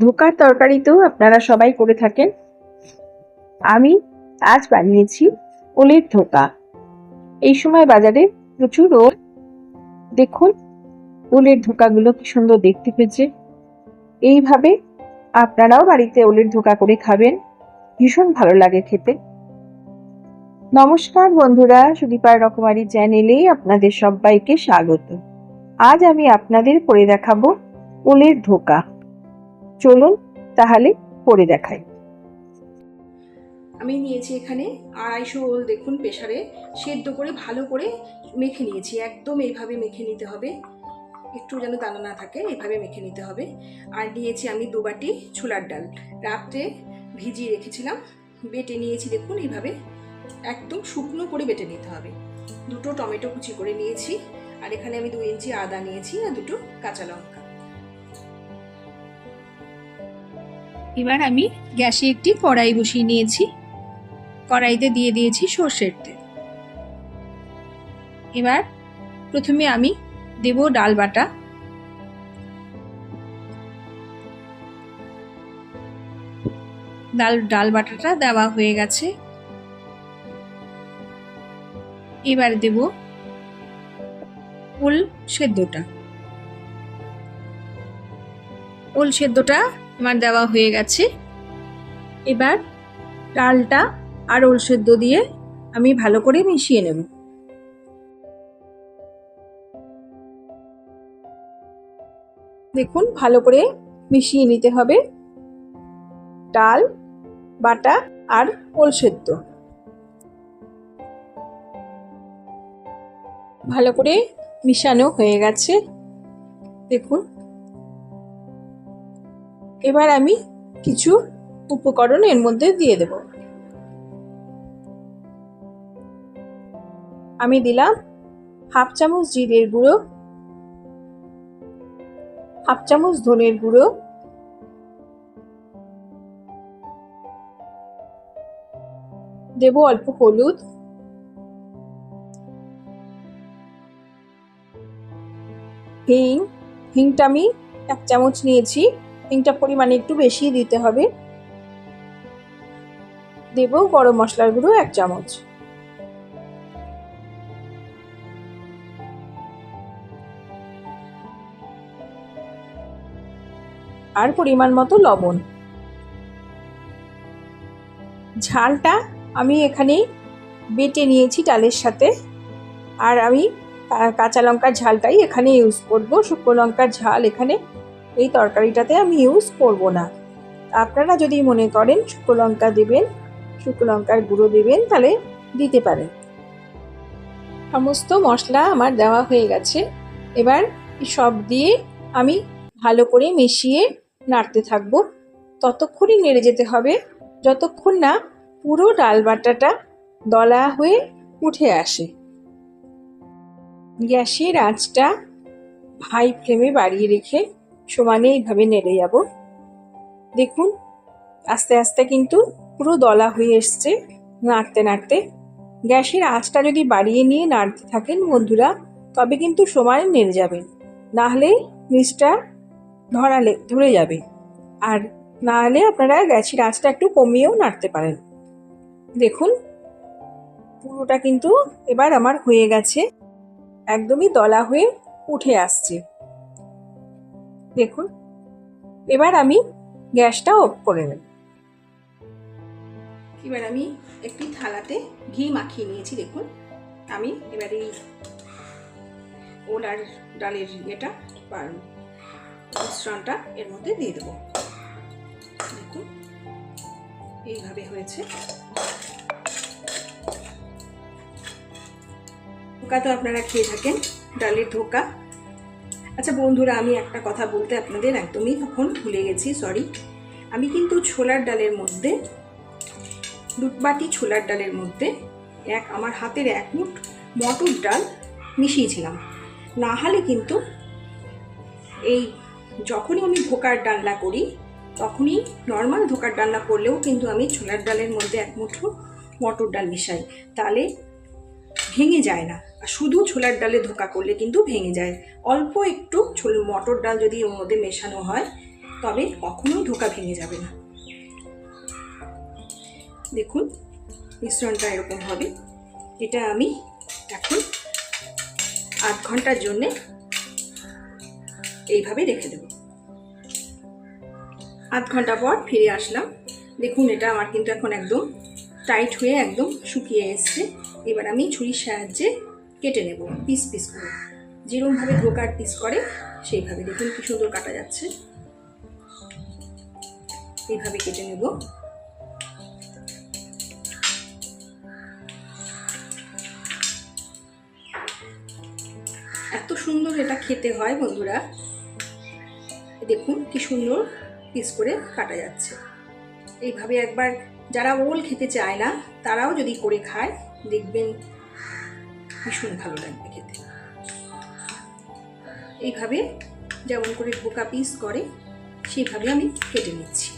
ধোকার তরকারিতেও আপনারা সবাই করে থাকেন। আমি আজ বানিয়েছি ওলের ধোকা। এই সময় বাজারে প্রচুর ওল। দেখুন, ওলের ধোকাগুলো কি সুন্দর দেখতে পেয়েছে এইভাবে আপনারাও বাড়িতে ওলের ধোকা করে খাবেন। ভীষণ ভালো লাগে খেতে। নমস্কার বন্ধুরা সুদীপার রকমারি চ্যানেলে আপনাদের সবাইকে স্বাগত। আজ আমি আপনাদের করে দেখাবো ওলের ধোকা। চলুন তাহলে করে দেখাই। আমি নিয়েছি এখানে আড়াইশো ওল দেখুন প্রেশারে সেদ্ধ করে ভালো করে মেখে নিয়েছি, একদম এইভাবে মেখে নিতে হবে। একটু যেন দানা না থাকে, এইভাবে মেখে নিতে হবে। আর নিয়েছি আমি দু বাটি ছোলার ডাল। রাত্রে ভিজিয়ে রেখেছিলাম, বেটে নিয়েছি দেখুন এইভাবে। একদম শুকনো করে বেটে নিতে হবে। দুটো টমেটো কুচি করে নিয়েছি, আর এখানে আমি দু ইঞ্চি আদা নিয়েছি আর দুটো কাঁচা লঙ্কা। এবার আমি গ্যাসে একটি কড়াই বসিয়ে নিয়েছি। কড়াইতে দিয়ে দিয়েছি সর্ষের তেল। এবার প্রথমে আমি দেব ডাল বাটা। ডাল ডাল বাটাটা দেওয়া হয়ে গেছে। এবার দেব ওল সেদ্ধটা। ওল সেদ্ধটা আমার দেওয়া হয়ে গেছে। এবার ডালটা আর ওল সেদ্ধ দিয়ে আমি ভালো করে মিশিয়ে নেব। দেখুন, ভালো করে মিশিয়ে নিতে হবে। ডাল, বাটা আর ওল সেদ্ধ। ভালো করে মিশানো হয়ে গেছে। দেখুন এবার আমি কিছু উপকরণ এর মধ্যে দিয়ে দেব। আমি দিলাম হাফ চামচ জিরের গুঁড়ো, হাফ চামচ ধনের গুঁড়ো, দেব অল্প হলুদ, হিং, হিংটা আমি এক চামচ নিয়েছি। হিংটা পরিমাণে একটু বেশি দিতে হবে। দেব গরম মশলার গুঁড়ো এক চামচ। আর পরিমাণ মতো লবণ। ঝালটা আমি এখানে বেটে নিয়েছি ডালের সাথে। আর আমি কাঁচা লঙ্কার ঝালটাই এখানে ইউজ করব। শুকনো লঙ্কার ঝাল এখানে এই তরকারিটাতে আমি ইউজ করব না। আপনারা যদি মনে করেন শুকনো লঙ্কা দেবেন, শুকনো লঙ্কার গুঁড়ো দেবেন, তাহলে দিতে পারেন। সমস্ত মশলা আমার দেওয়া হয়ে গেছে। এবার সব দিয়ে আমি ভালো করে মিশিয়ে নাড়তে থাকব। ততক্ষণই নেড়ে যেতে হবে, যতক্ষণ না পুরো ডাল বাটাটা দলা হয়ে উঠে আসে। গ্যাসের আঁচটা হাই ফ্লেমে বাড়িয়ে রেখে সমানে এইভাবে নেড়ে যাব। দেখুন, আস্তে আস্তে কিন্তু পুরো দলা হয়ে এসছে নাড়তে নাড়তে। গ্যাসের আঁচটা যদি বাড়িয়ে নিয়ে নাড়তে থাকেন বন্ধুরা, তবে কিন্তু সমানে নেড়ে যাবেন না হলে নিচটা ধরালে, ধরে যাবে। আর না হলে আপনারা গ্যাসের আঁচটা একটু কমিয়েও নাড়তে পারেন। দেখুন, পুরোটা কিন্তু এবার আমার হয়ে গেছে। একদমই দলা হয়ে উঠে আসছে। দেখুন। এবার আমি গ্যাসটা অফ করে নেব। এবার আমি একটি থালাতে ঘি মাখিয়ে নিয়েছি, দেখুন। আমি এবার এই ওল আর ডালের ইয়েটা মিশ্রণটা এর মধ্যে দিয়ে দেবো। দেখুন, এইভাবে হয়েছে। ধোকা তো আপনারা খেয়ে থাকেন, ডালের ধোকা। আচ্ছা বন্ধুরা, আমি একটা কথা বলতে আপনাদের একদমই তখন ভুলে গেছি সরি আমি কিন্তু ছোলার ডালের মধ্যে দুটবাটি ছোলার ডালের মধ্যে এক, আমার হাতের এক মুঠ মটর ডাল মিশিয়েছিলাম। না হলে কিন্তু এই যখনই আমি ধোকার ডালনা করি, তখনই নর্মাল ধোকার ডালনা করলেও কিন্তু আমি ছোলার ডালের মধ্যে এক মুঠো মটর ডাল মিশাই। তাহলে ভেঙে যায় না। শুধু ছোলার ডালে ধোকা করলে কিন্তু ভেঙে যায়। অল্প একটু ছোল মটর ডাল যদি ওর মধ্যে মেশানো হয়, তবে কখনোই ধোকা ভেঙে যাবে না। দেখুন, মিশ্রণটা এরকম হবে। এটা আমি এখন আধ ঘণ্টার জন্যে এইভাবে রেখে দেব। আধ ঘণ্টা পর ফিরে আসলাম। দেখুন, এটা আমার কিন্তু এখন একদম টাইট হয়ে একদম শুকিয়ে এসছে। এবার আমি ছুরির সাহায্যে কেটে নেব পিস পিস করে। যেরকমভাবে ধোকার পিস করে, সেইভাবে। দেখুন কি সুন্দর কাটা যাচ্ছে। এইভাবে কেটে নেব। এত সুন্দর এটা খেতে হয় বন্ধুরা। দেখুন কি সুন্দর পিস করে কাটা যাচ্ছে। এইভাবে একবার যারা ওল খেতে চায় না, তারাও যদি করে খায় দেখবেন ভীষণ ভালো লাগবে খেতে। এইভাবে যেমন করে ধোকা পিস করে সেইভাবে আমি কেটে নিচ্ছি।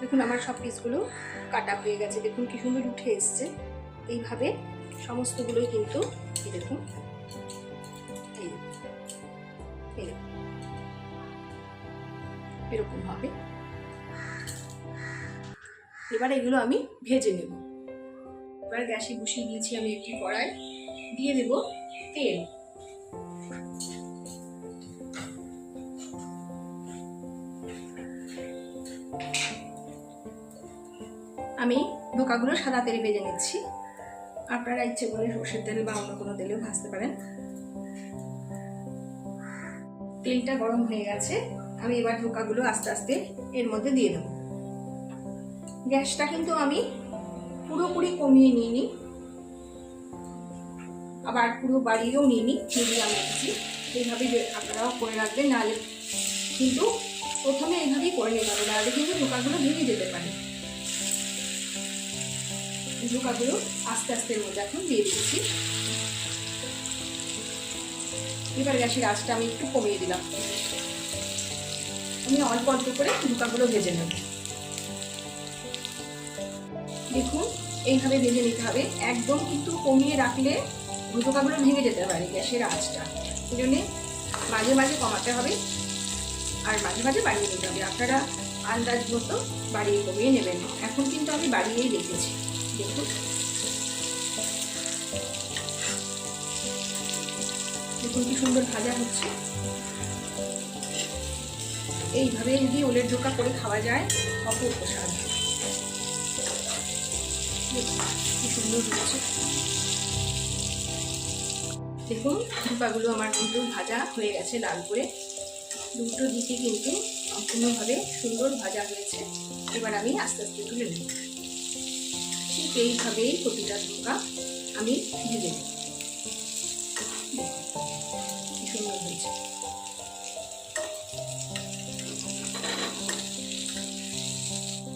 দেখুন আমার সব পিসগুলো কাটা হয়ে গেছে। দেখুন কি সুন্দর উঠে এসছে। এইভাবে সমস্তগুলোই কিন্তু দেখুন এরকম হবে? এবার এগুলো আমি ভেজে নেব। এবার গ্যাসে বসিয়ে দিয়েছি আমি একটি কড়াই। দিয়ে দেব তেল। আমি ধোকাগুলো সাদা তেলে ভেজে নিচ্ছি। আপনারা ইচ্ছে করে সর্ষের তেল বা অন্য কোনো তেলেও ভাজতে পারেন। তেলটা গরম হয়ে গেছে। আমি এবার ঢোকাগুলো আস্তে আস্তে এর মধ্যে দিয়ে দেবো। গ্যাসটা কিন্তু আমি পুরোপুরি কমিয়ে নিইনি। আবার পুরো বাড়িয়েও নিইনি মিডিয়াম রেখেছি এইভাবে আপনারাও করে রাখবেন, নাহলে কিন্তু প্রথমে এইভাবেই করে নিতে হবে, নাহলে কিন্তু ঢোকাগুলো ভেঙে যেতে পারে। ঢোকাগুলো আস্তে আস্তে মধ্যে এখন দিয়ে দিচ্ছি। এবার গ্যাসের আঁচটা আমি একটু কমিয়ে দিলাম। আমি অল্প অল্প করে ধোকাগুলো ভেজে নেব। দেখুন, এইভাবে ভেজে নিতে হবে। একদম কিন্তু কমিয়ে রাখলে ধোকাগুলো ভেঙে যেতে পারে গ্যাসের আঁচটা। এই জন্যে মাঝে মাঝে কমাতে হবে আর মাঝে মাঝে বাড়িয়ে নিতে হবে। আপনারা আন্দাজ মতো বাড়িয়ে কমিয়ে নেবেন। এখন কিন্তু আমি বাড়িয়েই রেখেছি। দেখুন। দেখুন কি সুন্দর ভাজা হচ্ছে। এইভাবে যদি ওলের ধোকা করে খাওয়া যায় অপূর্ব স্বাদ। কি সুন্দর হচ্ছে দেখুন ধোকাগুলো আমার কিন্তু ভাজা হয়ে গেছে লাল করে। দুটো দিকে কিন্তু সম্পূর্ণভাবে সুন্দর ভাজা হয়েছে। এবার আমি আস্তে আস্তে তুলে নেব। ঠিক এইভাবেই প্রতিটা ধোকা আমি ভেজে নেব।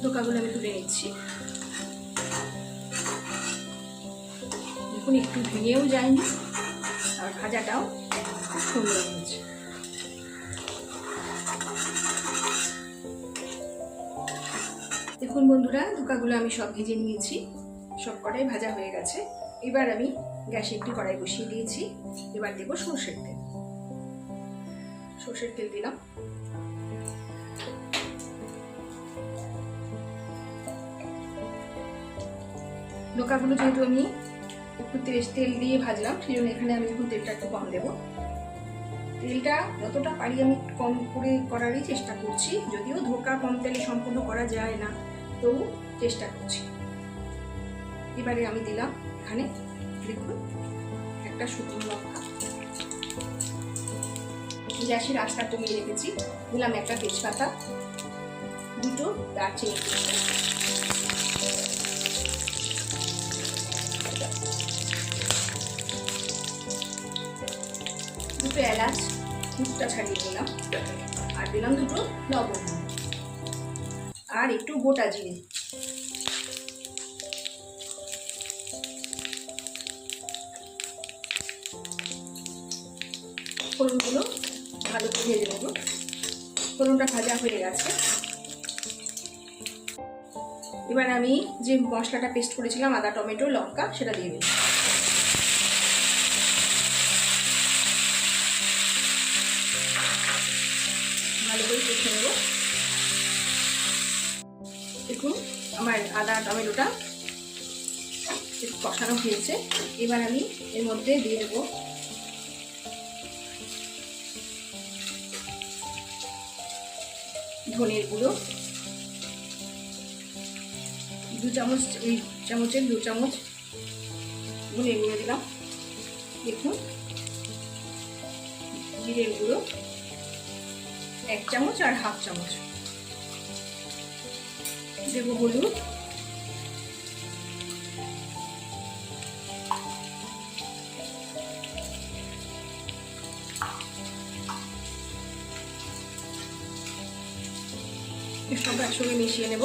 ধোকাগুলো আমি তুলে নিচ্ছি। দেখুন একটু ভেঙেও যায়নি, আর ভাজাটাও সুন্দর হয়েছে। দেখুন বন্ধুরা, ধোকাগুলো আমি সব ভেজে নিয়েছি, সব কটাই ভাজা হয়ে গেছে। এবার আমি গ্যাসে একটি কড়াই বসিয়ে দিয়েছি। এবার দেবো সর্ষের তেল। সর্ষের তেল দিলাম। ধোকাগুলো যেহেতু আমি একটু তেল দিয়ে ভাজলাম সেই জন্য এখানে আমি এখন তেলটা একটু কম দেবো। তেলটা যতটা পারি আমি কম করে করারই চেষ্টা করছি, যদিও ধোকা কম তেলে সম্পূর্ণ করা যায় না, তবু চেষ্টা করছি। এবারে আমি দিলাম এখানে, দেখুন, একটা শুকনো লঙ্কা। গ্যাসের আঁচটা কমিয়ে রেখেছি, দিলাম একটা তেজপাতা, দুটো দারচিনি। দুটো এলাচ মুখটা ছাড়িয়ে দিলাম আর দিলাম দুটো লবণ। আর একটু গোটা জিরে। ফোড়নগুলো ভালো করে ভেজে নেব। ফোড়নটা ভাজা হয়ে গেছে। এবার আমি যে মশলাটা পেস্ট করেছিলাম, আদা, টমেটো, লঙ্কা, সেটা দিয়ে দিই আদা টমেটোটা একটু কষানো হয়েছে। এবার আমি এর মধ্যে দিয়ে দেবো ধনের গুঁড়ো। দু চামচ, এই চামচের দু চামচ ধনের গুঁড়ো দিলাম। দেখুন, জিরের গুঁড়ো এক চামচ আর হাফ চামচ। দেবো হলুদ। সব একসঙ্গে মিশিয়ে নেব।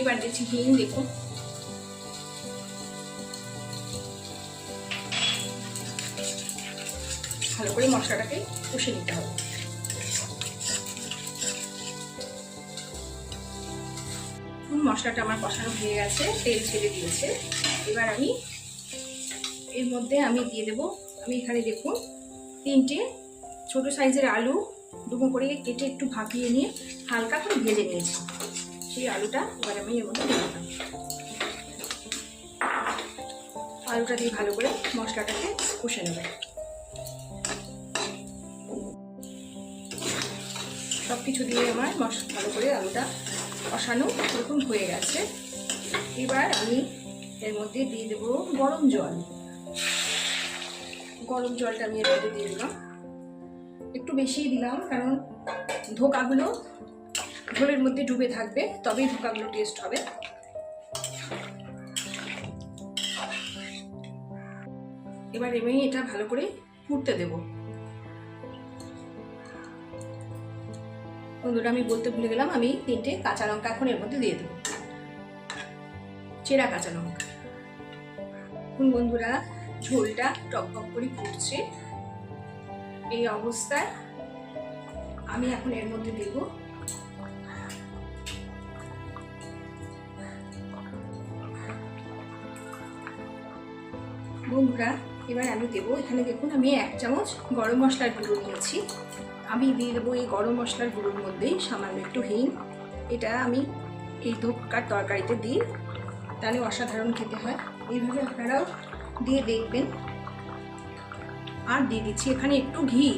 এবার দিচ্ছি হিং, দেখুন। ভালো করে মশলাটাকে কষে নিতে হবে। মশলাটা আমার কষানো হয়ে গেছে, তেল ছেড়ে দিয়েছে। এবার আমি এর মধ্যে আমি দিয়ে দেবো। আমি এখানে দেখুন, তিনটে ছোট সাইজের আলু ডুবো করে কেটে একটু ভাপিয়ে নিয়ে হালকা করে ভেজে নিয়েছি। সেই আলুটা এবার আমি এর মধ্যে দিয়ে আলুটা দিয়ে ভালো করে মশলাটাকে কষে নেবে। সব কিছু দিয়ে আমার মশ ভালো করে আলুটা কষানো এরকম হয়ে গেছে। এবার আমি এর মধ্যে দিয়ে দেবো গরম জল। গরম জলটা আমি এর মধ্যে দিয়ে দিলাম। একটু বেশিই দিলাম, কারণ ধোকাগুলো ঝোলের মধ্যে ডুবে থাকবে, তবেই ধোকাগুলো টেস্ট হবে। এবার আমি এটা ভালো করে ফুটতে দেব। বন্ধুরা, আমি বলতে ভুলে গেলাম, আমি তিনটে কাঁচা লঙ্কা এখন এর মধ্যে দিয়ে দেবো। চেরা কাঁচা লঙ্কা। এখন বন্ধুরা, ঝোলটা টক টক করে ফুটছে। এই অবস্থায় আমি এখন এর মধ্যে দেব। বন্ধুরা, এবার আমি দেবো, এখানে দেখুন আমি এক চামচ গরম মশলার গুঁড়ো নিয়েছি। আমি দিয়ে দেবো এই গরম মশলার গুঁড়োর মধ্যেই সামান্য একটু হিং। এটা আমি এই ধোকার তরকারিতে দিই, তাহলে অসাধারণ খেতে হয়। এইভাবে আপনারাও দিয়ে দেখবেন আর দিয়ে দিচ্ছি এখানে একটু ঘি।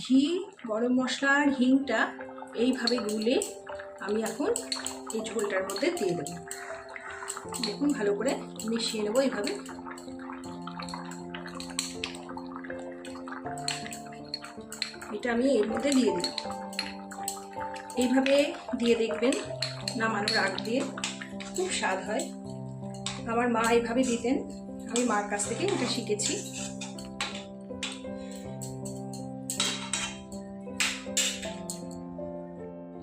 ঘি, গরম মশলা আর হিংটা এইভাবে গুলে আমি এখন এই ঝোলটার মধ্যে দিয়ে দেবো। দেখুন, ভালো করে মিশিয়ে নেব এইভাবে। এটা আমি এর মধ্যে দিয়ে দিই এইভাবে দিয়ে দেখবেন নামানোর আগ দিয়ে খুব স্বাদ হয়। আমার মা এইভাবে দিতেন। আমি মার কাছ থেকে এটা শিখেছি।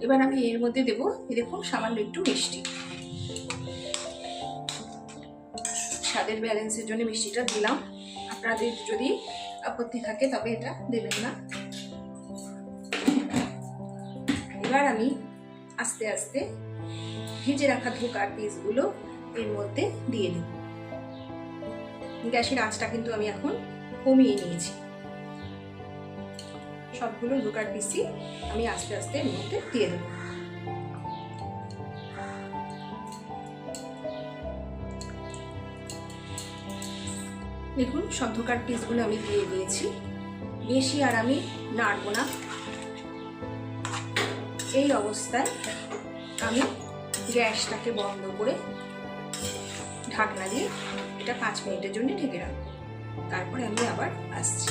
এবার আমি এর মধ্যে দেবো দেখুন, সামান্য একটু মিষ্টি। স্বাদের ব্যালেন্সের জন্য মিষ্টিটা দিলাম। আপনাদের যদি আপত্তি থাকে, তবে এটা দেবেন না। এবার আমি আস্তে আস্তে ভেজে রাখা ধোকার পিসগুলো এর মধ্যে দিয়ে দেব। গ্যাসের আঁচটা কিন্তু আমি এখন কমিয়ে নিয়েছি। সবগুলো ধোকার পিসই আমি আস্তে আস্তে এর মধ্যে দিয়ে দেবো। দেখুন, সব ধোকার পিসগুলো আমি দিয়ে দিয়েছি। বেশি আর আমি নাড়বো না। এই অবস্থায় আমি গ্যাসটাকে বন্ধ করে ঢাকনা দিয়ে এটা পাঁচ মিনিটের জন্য ঢেকে রাখব। তারপরে আমি আবার আসছি।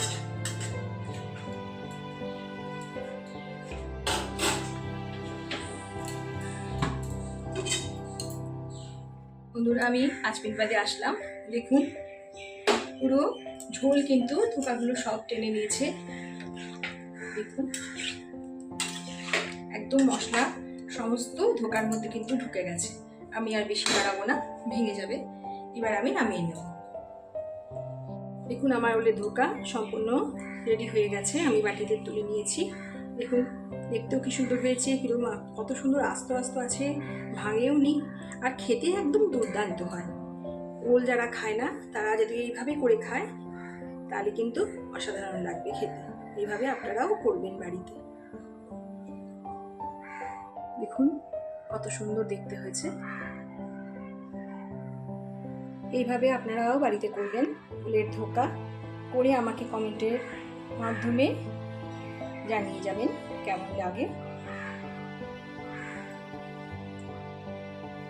বন্ধুরা, আমি পাঁচ মিনিট বাদে আসলাম। দেখুন, পুরো ঝোল কিন্তু থোকাগুলো সব টেনে নিয়েছে। দেখুন, একদম মশলা সমস্ত ধোকার মধ্যে কিন্তু ঢুকে গেছে। আমি আর বেশি বাড়াবো না, ভেঙে যাবে। এবার আমি নামিয়ে নেব। দেখুন আমার ওলে ধোকা সম্পূর্ণ রেডি হয়ে গেছে, আমি বাটিতে তুলে নিয়েছি। দেখুন, দেখতেও কি সুন্দর হয়েছে কীরকম কত সুন্দর আস্তে আস্তে আছে, ভাঙেও নি আর খেতে একদম দুর্দান্ত হয়। ওল যারা খায় না, তারা যদি এইভাবে করে খায়, তাহলে কিন্তু অসাধারণ লাগবে খেতে। এইভাবে আপনারাও করবেন বাড়িতে। দেখুন কত সুন্দর দেখতে হয়েছে। এইভাবে আপনারাও বাড়িতে করবেন ফুলের ধোকা করে আমাকে কমেন্টের মাধ্যমে জানিয়ে যাবেন কেমন লাগে।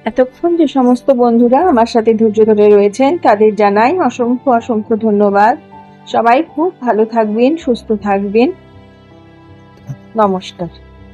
এতক্ষণ যে সমস্ত বন্ধুরা আমার সাথে ধৈর্য ধরে রয়েছেন, তাদের জানাই অসংখ্য অসংখ্য ধন্যবাদ। সবাই খুব ভালো থাকবেন, সুস্থ থাকবেন। নমস্কার।